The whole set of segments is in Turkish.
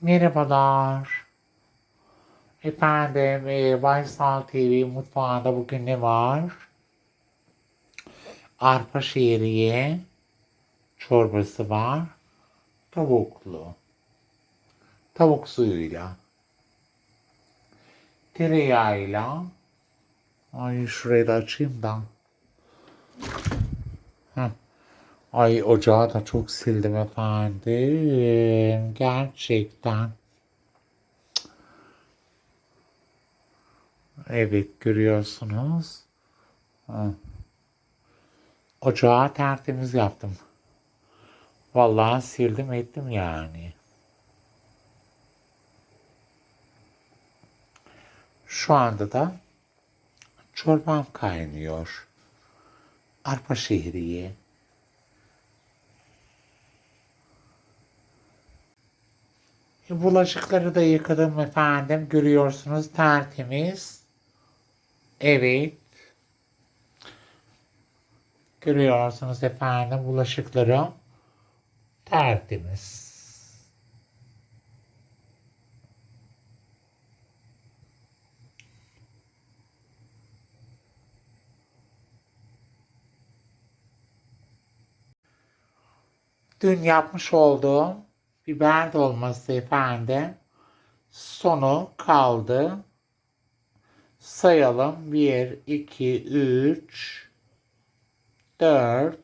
Merhabalar. Efendim, e, Baysal TV mutfağında bugün ne var? Arpa şehriye çorbası var. Tavuklu. Tavuk suyuyla. Tereyağıyla. Ay şurayı da açayım da. Heh. Ay ocağı da çok sildim efendim. Gerçekten. Evet görüyorsunuz. Ocağı tertemiz yaptım. Vallahi sildim ettim yani. Şu anda da çorbam kaynıyor. Arpa şehriye. Bulaşıkları da yıkadım efendim. Görüyorsunuz tertemiz. Evet. Görüyorsunuz efendim bulaşıkları tertemiz. Dün yapmış olduğum biber dolması efendim. Sonu kaldı. Sayalım. 1, 2, 3, 4,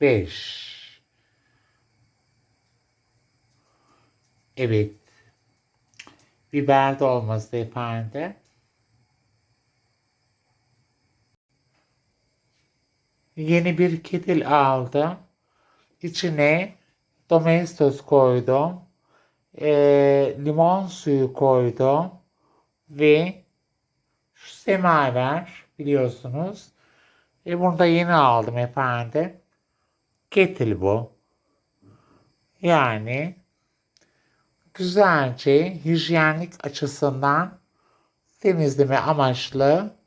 5. Evet. Biber dolması efendim. Yeni bir ketil aldım. İçine domestos koydum. Ee, limon suyu koydum. Ve semaver biliyorsunuz. E bunu da yeni aldım efendim. Ketil bu. Yani güzelce hijyenlik açısından temizleme amaçlı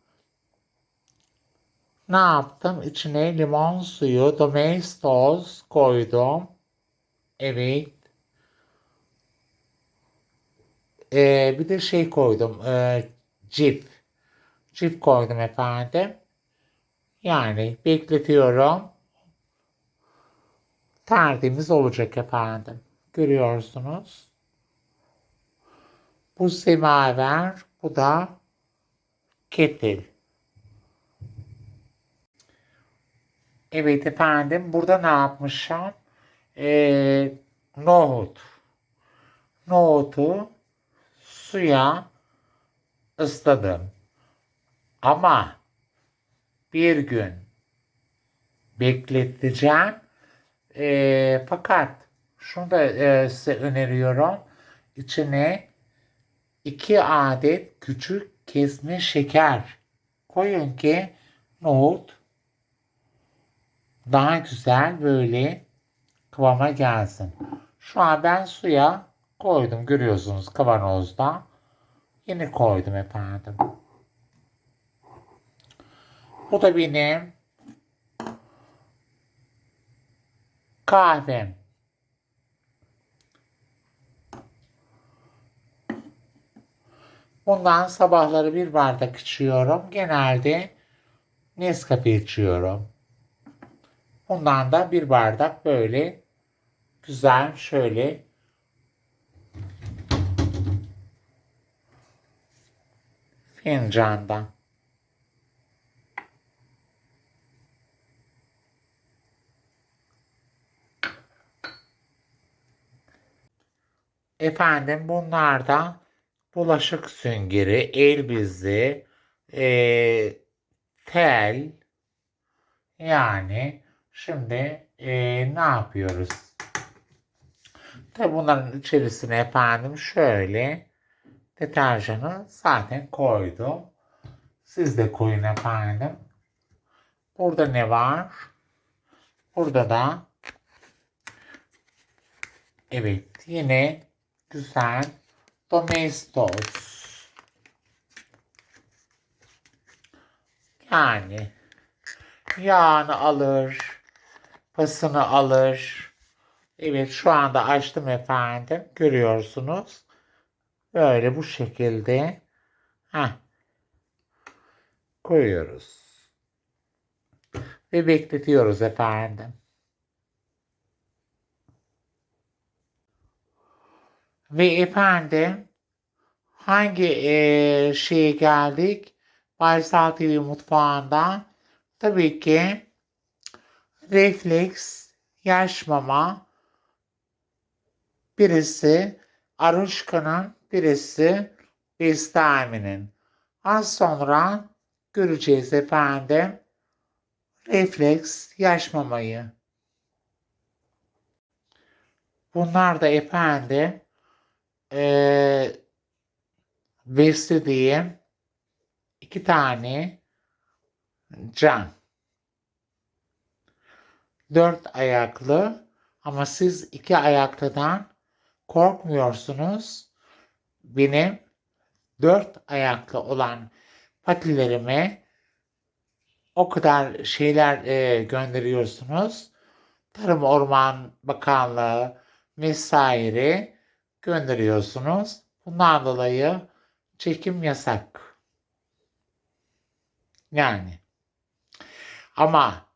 ne yaptım? İçine limon suyu, domestos koydum. Evet. Ee, bir de şey koydum. E, cif. Cif koydum efendim. Yani bekletiyorum. Tertemiz olacak efendim. Görüyorsunuz. Bu semaver, bu da ketil. Evet efendim, burada ne yapmışım? Ee, nohut. Nohutu suya ısladım. Ama bir gün bekleteceğim. Ee, fakat şunu da e, size öneriyorum. İçine iki adet küçük kesme şeker koyun ki nohut daha güzel böyle kıvama gelsin. Şu an ben suya koydum görüyorsunuz kavanozda. Yeni koydum efendim. Bu da benim kahvem. Bundan sabahları bir bardak içiyorum. Genelde Nescafe içiyorum. Bundan da bir bardak böyle güzel şöyle fincandan. Efendim bunlar da bulaşık süngeri, el bizi, e, tel yani şimdi e, ne yapıyoruz? Tabi bunların içerisine efendim şöyle deterjanı zaten koydum. Siz de koyun efendim. Burada ne var? Burada da evet yine güzel domestos. Yani yağını alır, pasını alır, Evet şu anda açtım efendim. Görüyorsunuz. Böyle bu şekilde. Heh. Koyuyoruz. Ve bekletiyoruz efendim. Ve efendim hangi eee şeye geldik? Baysal TV mutfağında tabii ki refleks, yaş mama, birisi Aruşka'nın, birisi Bestami'nin. Az sonra göreceğiz efendim refleks, yaş mamayı. Bunlar da efendim eee beslediğim iki tane can. Dört ayaklı ama siz iki ayaklıdan korkmuyorsunuz. Benim dört ayaklı olan patilerime o kadar şeyler e, gönderiyorsunuz. Tarım Orman Bakanlığı vesaire gönderiyorsunuz. Bundan dolayı çekim yasak. Yani. Ama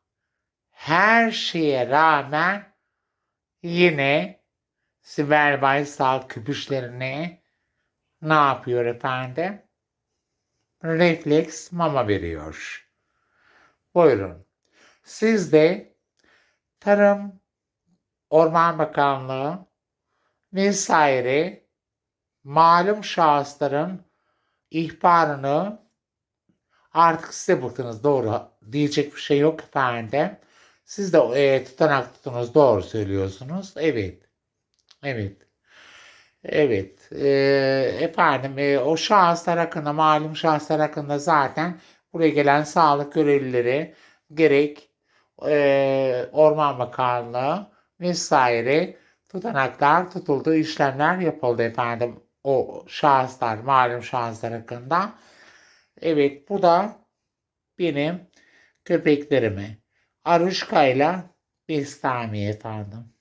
her şeye rağmen yine Sibel Baysal küpüşlerine ne yapıyor efendim? Refleks mama veriyor. Buyurun. Siz de Tarım Orman Bakanlığı vesaire malum şahısların ihbarını artık size bıktınız doğru diyecek bir şey yok efendim. Siz de e, tutanak tutunuz doğru söylüyorsunuz. Evet. Evet. Evet. E, efendim e, o şahıslar hakkında malum şahıslar hakkında zaten buraya gelen sağlık görevlileri gerek e, Orman Bakanlığı vesaire tutanaklar tutuldu, işlemler yapıldı efendim o şahıslar, malum şahıslar hakkında. Evet bu da benim köpeklerimi Aruşka ile Bestami efendim.